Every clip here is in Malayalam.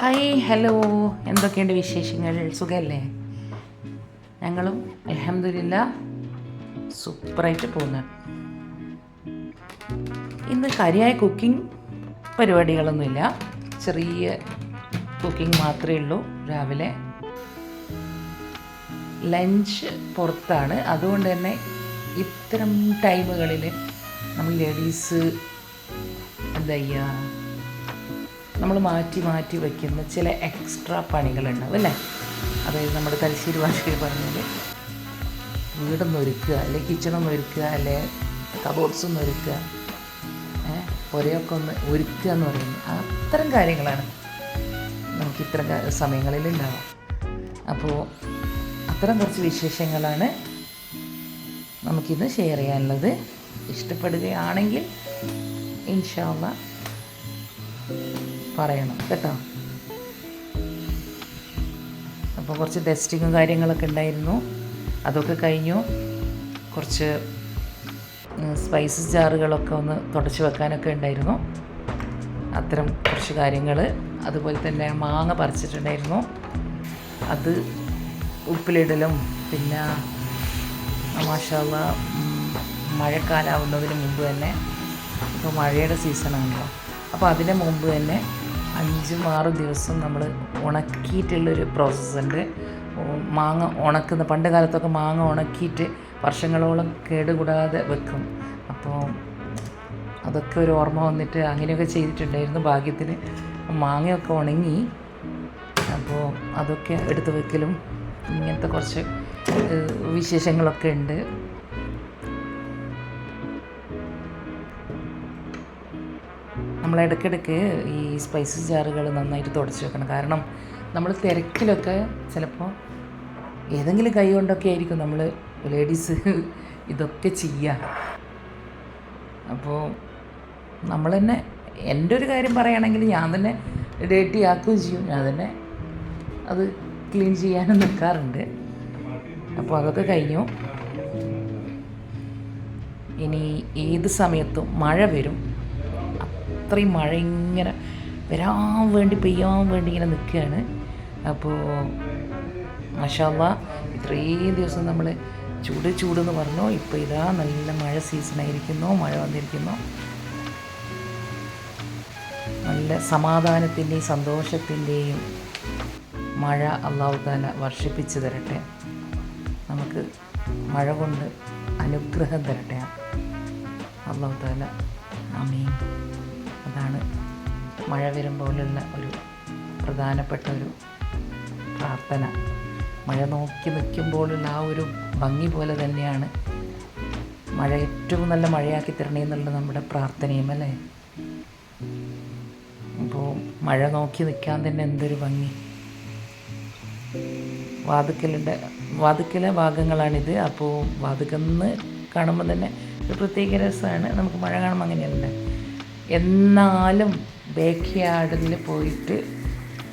ഹായ് ഹലോ എന്തൊക്കെയുണ്ട് വിശേഷങ്ങൾ? സുഖമല്ലേ ഞങ്ങളും അലഹമില്ല സൂപ്പറായിട്ട് പോകുന്നു ഇന്ന് കാര്യമായ കുക്കിംഗ് പരിപാടികളൊന്നുമില്ല. ചെറിയ കുക്കിംഗ് മാത്രമേ ഉള്ളൂ. രാവിലെ ലഞ്ച് പുറത്താണ്. അതുകൊണ്ട് തന്നെ ഇത്തരം ടൈമുകളിൽ നമ്മൾ ലേഡീസ് എന്താ ചെയ്യുക നമ്മൾ മാറ്റി മാറ്റി വയ്ക്കുന്ന ചില എക്സ്ട്രാ പണികളുണ്ടാവും അല്ലേ? അതായത് നമ്മുടെ തലശ്ശേരി ഭാഷയിൽ പറഞ്ഞാൽ വീടൊന്ന് ഒരുക്കുക അല്ലെ കിച്ചണൊന്ന് ഒരുക്കുക അല്ലെ കബോർഡ്സ് ഒന്ന് ഒരുക്കുക പുരയൊക്കെ ഒന്ന് ഒരുക്കുക എന്ന് പറയുന്നത് അത്തരം കാര്യങ്ങളാണ് നമുക്ക് ഇത്തരം സമയങ്ങളിൽ ഉണ്ടാവാം അപ്പോൾ അത്തരം കുറച്ച് വിശേഷങ്ങളാണ് നമുക്കിന്ന് ഷെയർ ചെയ്യാനുള്ളത്. ഇഷ്ടപ്പെടുകയാണെങ്കിൽ ഇൻഷാല്ല പറയണം കേട്ടോ? അപ്പോൾ കുറച്ച് ടെസ്റ്റിങ്ങും കാര്യങ്ങളൊക്കെ ഉണ്ടായിരുന്നു. അതൊക്കെ കഴിഞ്ഞു. കുറച്ച് സ്പൈസസ് ജാറുകളൊക്കെ ഒന്ന് തുടച്ച് വെക്കാനൊക്കെ ഉണ്ടായിരുന്നു. അത്തരം കുറച്ച് കാര്യങ്ങൾ അതുപോലെ തന്നെ മാങ്ങ പറിച്ചിട്ടുണ്ടായിരുന്നു. അത് ഉപ്പിലിടലും പിന്നെ മാഷാള്ള മഴക്കാലാവുന്നതിന് മുമ്പ് തന്നെ. ഇപ്പോൾ മഴയുടെ സീസണാണല്ലോ അപ്പോൾ അതിന് മുമ്പ് തന്നെ അഞ്ചും ആറും ദിവസം നമ്മൾ ഉണക്കിയിട്ടുള്ളൊരു പ്രോസസ്സുണ്ട് മാങ്ങ ഉണക്കുന്ന പണ്ട് കാലത്തൊക്കെ മാങ്ങ ഉണക്കിയിട്ട് വർഷങ്ങളോളം കേടുകൂടാതെ വെക്കും. അപ്പോൾ അതൊക്കെ ഒരു ഓർമ്മ വന്നിട്ട് അങ്ങനെയൊക്കെ ചെയ്തിട്ടുണ്ടായിരുന്നു ഭാഗ്യത്തിന്. മാങ്ങയൊക്കെ ഉണങ്ങി. അപ്പോൾ അതൊക്കെ എടുത്തു വെക്കലും ഇങ്ങനത്തെ കുറച്ച് വിശേഷങ്ങളൊക്കെ ഉണ്ട്. നമ്മൾ ഇടയ്ക്കിടയ്ക്ക് ഈ സ്പൈസസ് ജാറുകൾ നന്നായിട്ട് തുടച്ച് വെക്കണം. കാരണം നമ്മൾ തിരക്കിലൊക്കെ ചിലപ്പോൾ ഏതെങ്കിലും കൈ കൊണ്ടൊക്കെ ആയിരിക്കും നമ്മൾ ലേഡീസ് ഇതൊക്കെ ചെയ്യുക അപ്പോൾ നമ്മൾ തന്നെ എന്റെ ഒരു കാര്യം പറയുകയാണെങ്കിൽ ഞാൻ തന്നെ ഡേറ്റി ആക്കുകയും ചെയ്യും. ഞാൻ തന്നെ അത് ക്ലീൻ ചെയ്യാനും നിൽക്കാറുണ്ട് അപ്പോൾ അതൊക്കെ കഴിഞ്ഞു. ഇനി ഏത് സമയത്തും മഴ വരും. അത്രയും മഴ ഇങ്ങനെ വരാൻ വേണ്ടി പെയ്യാൻ വേണ്ടി ഇങ്ങനെ നിൽക്കുകയാണ്. അപ്പോൾ മഷാല്ല ഇത്രയും ദിവസം നമ്മൾ ചൂട് ചൂടെന്ന് പറഞ്ഞു ഇപ്പോൾ ഇതാ നല്ല മഴ സീസണായിരിക്കുന്നു മഴ വന്നിരിക്കുന്നു. നല്ല സമാധാനത്തിന്റെയും സന്തോഷത്തിന്റെയും മഴ അള്ളാഹു താല വർഷിപ്പിച്ച് തരട്ടെ. നമുക്ക് മഴ കൊണ്ട് അനുഗ്രഹം തരട്ടെ. അള്ളാഹു താല അമീൻ അതാണ് മഴ വരുമ്പോഴുള്ള ഒരു പ്രധാനപ്പെട്ട ഒരു പ്രാർത്ഥന. മഴ നോക്കി നിൽക്കുമ്പോഴുള്ള ആ ഒരു ഭംഗി പോലെ തന്നെയാണ് മഴ ഏറ്റവും നല്ല മഴയാക്കി തരണേ എന്നുള്ള നമ്മുടെ പ്രാർത്ഥനയും അല്ലേ? അപ്പോൾ മഴ നോക്കി നിൽക്കാൻ തന്നെ എന്തൊരു ഭംഗി. വാതുക്കലിന്റെ വാതുക്കലെ ഭാഗങ്ങളാണിത്. അപ്പോൾ വാതുക്കെന്ന് കാണുമ്പോൾ തന്നെ ഒരു പ്രത്യേക രസമാണ്. നമുക്ക് മഴ കാണുമ്പോൾ അങ്ങനെയല്ല. എന്നാലും ബേക്ക് പോയിട്ട്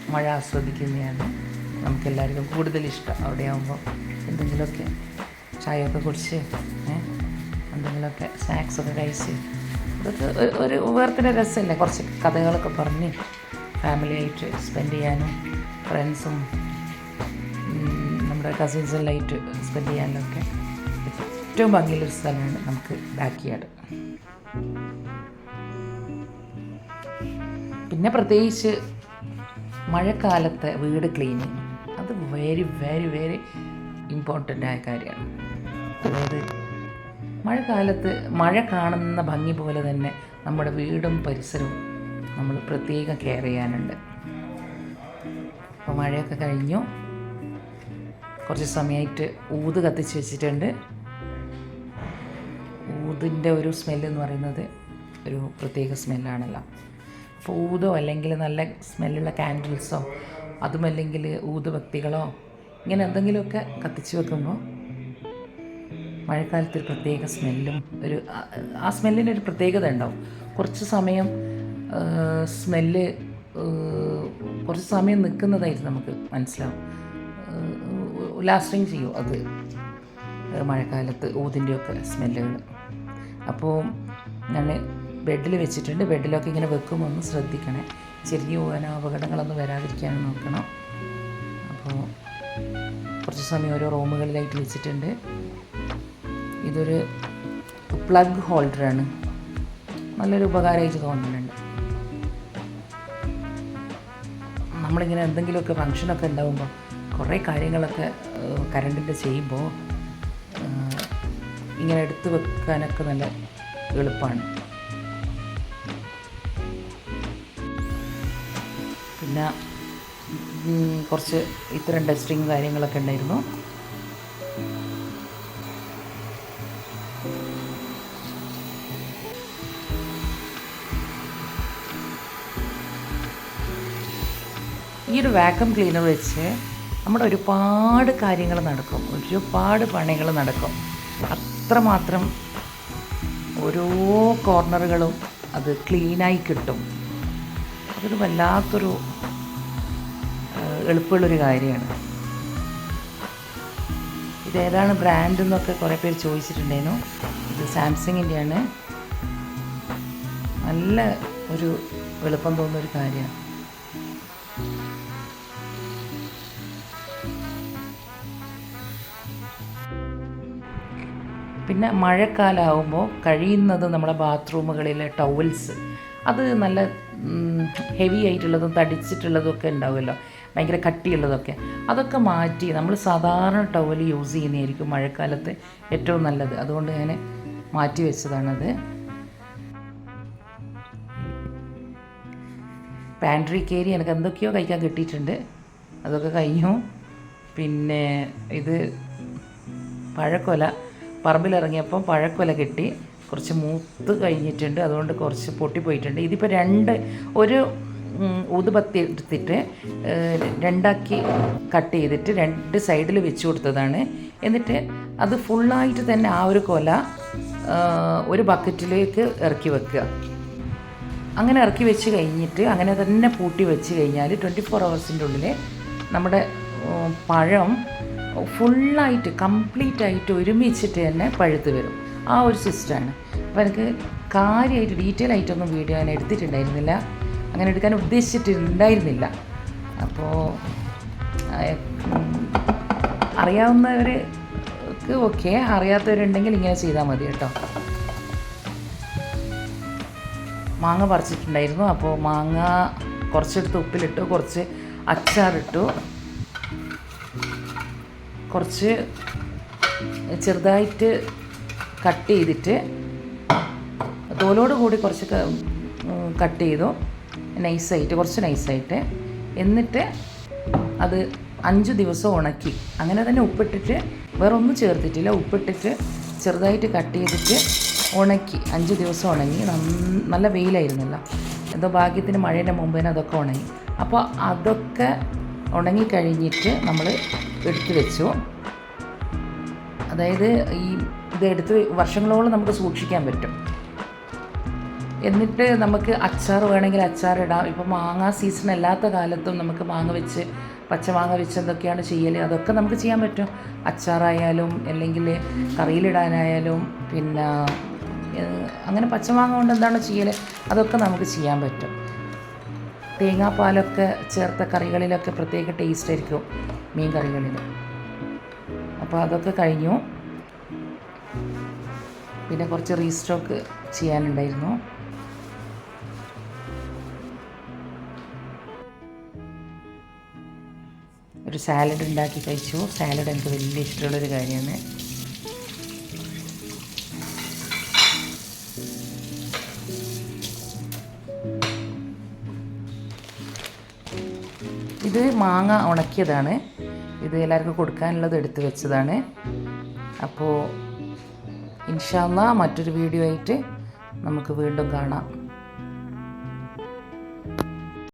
മഴ ആസ്വദിക്കുന്നതാണ് നമുക്കെല്ലാവർക്കും കൂടുതൽ ഇഷ്ടം അവിടെ ആകുമ്പോൾ എന്തെങ്കിലുമൊക്കെ ചായയൊക്കെ കുടിച്ച് എന്തെങ്കിലുമൊക്കെ സ്നാക്സൊക്കെ കഴിച്ച്. അതൊക്കെ ഒരു- വേർത്തിന് രസമല്ലേ? കുറച്ച് കഥകളൊക്കെ പറഞ്ഞ് ഫാമിലിയായിട്ട് സ്പെൻഡ് ചെയ്യാനും ഫ്രണ്ട്സും നമ്മുടെ കസിൻസെല്ലായിട്ട് സ്പെൻഡ് ചെയ്യാനൊക്കെ ഏറ്റവും ഭംഗിയുള്ളൊരു സ്ഥലമാണ് നമുക്ക് ബാക്ക് യാർഡ് പിന്നെ പ്രത്യേകിച്ച് മഴക്കാലത്തെ വീട് ക്ലീനിങ്. അത് വെരി വെരി വെരി ഇമ്പോർട്ടന്റ് ആയ കാര്യമാണ്. അതായത് മഴക്കാലത്ത് മഴ കാണുന്ന ഭംഗി പോലെ തന്നെ നമ്മുടെ വീടും പരിസരവും നമ്മൾ പ്രത്യേകം കെയർ ചെയ്യാനുണ്ട്. അപ്പോൾ മഴയൊക്കെ കഴിഞ്ഞു. കുറച്ച് സമയമായിട്ട് ഊത് കത്തിച്ച് വെച്ചിട്ടുണ്ട്. ഊതിന്റെ ഒരു സ്മെല്ല് എന്ന് പറയുന്നത് ഒരു പ്രത്യേക സ്മെല്ലാണല്ലോ ഊതോ അല്ലെങ്കിൽ നല്ല സ്മെല്ലുള്ള കാൻഡിൽസോ അതുമല്ലെങ്കിൽ ഊതുഭക്തികളോ ഇങ്ങനെ എന്തെങ്കിലുമൊക്കെ കത്തിച്ച് വെക്കുമ്പോൾ മഴക്കാലത്ത് ഒരു പ്രത്യേക സ്മെല്ലും ഒരു ആ- സ്മെല്ലിനൊരു പ്രത്യേകത ഉണ്ടാവും. കുറച്ച് സമയം സ്മെല്ല് കുറച്ച് സമയം നിൽക്കുന്നതായിട്ട് നമുക്ക് മനസ്സിലാവും. ലാസ്റ്റിങ് ചെയ്യും അത് മഴക്കാലത്ത് ഊതിന്റെയൊക്കെ സ്മെല്ലുകൾ അപ്പോൾ ഞാൻ ബെഡിൽ വെച്ചിട്ടുണ്ട്. ബെഡിലൊക്കെ ഇങ്ങനെ വെക്കുമ്പോൾ ഒന്ന് ശ്രദ്ധിക്കണേ. ചെറിയ പോകാനോ അപകടങ്ങളൊന്നും വരാതിരിക്കാനും നോക്കണം. അപ്പോൾ കുറച്ച് സമയം ഓരോ റൂമുകളിലായിട്ട് വെച്ചിട്ടുണ്ട്. ഇതൊരു പ്ലഗ് ഹോൾഡറാണ്. നല്ലൊരു ഉപകാരമായിട്ട് തോന്നുന്നുണ്ട്. നമ്മളിങ്ങനെ എന്തെങ്കിലുമൊക്കെ ഫങ്ഷനൊക്കെ ഉണ്ടാകുമ്പോൾ കുറേ കാര്യങ്ങളൊക്കെ കരണ്ടിന്റെ ചെയ്യുമ്പോൾ ഇങ്ങനെ എടുത്തു വെക്കാനൊക്കെ നല്ല എളുപ്പമാണ്. പിന്നെ കുറച്ച് ഇത്തരം ടെസ്റ്റിങ് കാര്യങ്ങളൊക്കെ ഉണ്ടായിരുന്നു. ഈ ഒരു വാക്വം ക്ലീനർ വെച്ച് നമ്മുടെ ഒരുപാട് കാര്യങ്ങൾ നടക്കും. ഒരുപാട് പണികൾ നടക്കും. അത്രമാത്രം ഓരോ കോർണറുകളും അത് ക്ലീനായി കിട്ടും. അതൊരു വല്ലാത്തൊരു എളുപ്പമുള്ളൊരു കാര്യമാണ്. ഇതേതാണ് ബ്രാൻഡ് എന്നൊക്കെ കുറേ പേര് ചോദിച്ചിട്ടുണ്ടായിരുന്നു. ഇത് സാംസങ്ങിന്റെയാണ് നല്ല ഒരു എളുപ്പം തോന്നുന്ന ഒരു കാര്യമാണ്. പിന്നെ മഴക്കാലമാകുമ്പോൾ കഴിയുന്നത് നമ്മുടെ ബാത്റൂമുകളിലെ ടവൽസ് അത് നല്ല ഹെവി ആയിട്ടുള്ളതും തടിച്ചിട്ടുള്ളതും ഒക്കെ ഉണ്ടാവുമല്ലോ. ഭയങ്കര കട്ടിയുള്ളതൊക്കെ. അതൊക്കെ മാറ്റി നമ്മൾ സാധാരണ ടവൽ യൂസ് ചെയ്യുന്നതായിരിക്കും മഴക്കാലത്ത് ഏറ്റവും നല്ലത്. അതുകൊണ്ട് ഞാൻ മാറ്റി വെച്ചതാണത്. പാൻട്രി കയറി എനിക്ക് എന്തൊക്കെയോ കഴിക്കാൻ കിട്ടിയിട്ടുണ്ട്. അതൊക്കെ കഴിഞ്ഞു. പിന്നെ ഇത് പഴക്കൊല. പറമ്പിലിറങ്ങിയപ്പോൾ പഴക്കൊല കിട്ടി. കുറച്ച് മൂത്ത് കഴിഞ്ഞിട്ടുണ്ട്. അതുകൊണ്ട് കുറച്ച് പൊട്ടിപ്പോയിട്ടുണ്ട് ഇതിപ്പോൾ രണ്ട് ഒരു ഊതുപത്തി എടുത്തിട്ട് രണ്ടാക്കി കട്ട് ചെയ്തിട്ട് രണ്ട് സൈഡിൽ വെച്ച് കൊടുത്തതാണ്. എന്നിട്ട് അത് ഫുള്ളായിട്ട് തന്നെ ആ ഒരു കൊല ഒരു ബക്കറ്റിലേക്ക് ഇറക്കി വെക്കുക. അങ്ങനെ ഇറക്കി വെച്ച് കഴിഞ്ഞിട്ട് അങ്ങനെ തന്നെ പൂട്ടി വെച്ച് കഴിഞ്ഞാൽ ട്വന്റി ഫോർ ഹവേഴ്സിന്റെ ഉള്ളിൽ നമ്മുടെ പഴം ഫുള്ളായിട്ട് കംപ്ലീറ്റ് ആയിട്ട് ഒരുമിച്ചിട്ട് തന്നെ പഴുത്ത് വരും. ആ ഒരു സിസ്റ്റമാണ് അപ്പോൾ എനിക്ക് കാര്യമായിട്ട് ഡീറ്റെയിൽ ആയിട്ടൊന്നും വീഡിയോ ഞാൻ എടുത്തിട്ടുണ്ടായിരുന്നില്ല. അങ്ങനെ എടുക്കാൻ ഉദ്ദേശിച്ചിട്ടുണ്ടായിരുന്നില്ല. അപ്പോൾ അറിയാവുന്നവർക്ക് ഓക്കെ അറിയാത്തവരുണ്ടെങ്കിൽ ഇങ്ങനെ ചെയ്താൽ മതി കേട്ടോ. മാങ്ങ പറിച്ചിട്ടുണ്ടായിരുന്നു. അപ്പോൾ മാങ്ങ കുറച്ചെടുത്ത് ഉപ്പിലിട്ടു കുറച്ച് അച്ചാറിട്ടു. കുറച്ച് ചെറുതായിട്ട് കട്ട് ചെയ്തിട്ട് തോലോട് കൂടി കുറച്ച് കട്ട് ചെയ്തു. നൈസായിട്ട് കുറച്ച് നൈസായിട്ട്. എന്നിട്ട് അത് അഞ്ച് ദിവസം ഉണക്കി. അങ്ങനെ തന്നെ ഉപ്പിട്ടിട്ട് വേറെ ഒന്നും ചേർത്തിട്ടില്ല. ഉപ്പിട്ടിട്ട് ചെറുതായിട്ട് കട്ട് ചെയ്തിട്ട് ഉണക്കി. അഞ്ച് ദിവസം ഉണങ്ങി. നല്ല വെയിലായിരുന്നല്ലോ. എന്തോ ഭാഗ്യത്തിന് മഴേന്റെ മുമ്പ് തന്നെ അതൊക്കെ ഉണങ്ങി. അപ്പോൾ അതൊക്കെ ഉണങ്ങി കഴിഞ്ഞിട്ട് നമ്മൾ എടുത്തു വെച്ചു. അതായത് ഈ ഇത് എടുത്ത് വർഷങ്ങളോളം നമുക്ക് സൂക്ഷിക്കാൻ പറ്റും. എന്നിട്ട് നമുക്ക് അച്ചാർ വേണമെങ്കിൽ അച്ചാർ ഇടാം. ഇപ്പം മാങ്ങ സീസൺ അല്ലാത്ത കാലത്തും നമുക്ക് മാങ്ങ വെച്ച് പച്ചമാങ്ങ വെച്ച് എന്തൊക്കെയാണ് ചെയ്യൽ അതൊക്കെ നമുക്ക് ചെയ്യാൻ പറ്റും. അച്ചാറായാലും അല്ലെങ്കിൽ കറിയിലിടാനായാലും പിന്നെ അങ്ങനെ പച്ചമാങ്ങ കൊണ്ട് എന്താണ് ചെയ്യൽ അതൊക്കെ നമുക്ക് ചെയ്യാൻ പറ്റും. തേങ്ങാപ്പാലൊക്കെ ചേർത്ത കറികളിലൊക്കെ പ്രത്യേക ടേസ്റ്റ് ആയിരിക്കും മീൻ കറികളിൽ അപ്പോൾ അതൊക്കെ കഴിഞ്ഞു. പിന്നെ കുറച്ച് റീസ്റ്റോക്ക് ചെയ്യാനുണ്ടായിരുന്നു. ഒരു സാലഡ് ഉണ്ടാക്കി കഴിച്ചു. സാലഡ് എനിക്ക് വലിയ ഇഷ്ടമുള്ളൊരു കാര്യമാണ്. ഇത് മാങ്ങ ഉണക്കിയതാണ്. ഇത് എല്ലാവർക്കും കൊടുക്കാനുള്ളത് എടുത്തു വെച്ചതാണ്. അപ്പോൾ ഇൻഷാല്ല മറ്റൊരു വീഡിയോ ആയിട്ട് നമുക്ക് വീണ്ടും കാണാം.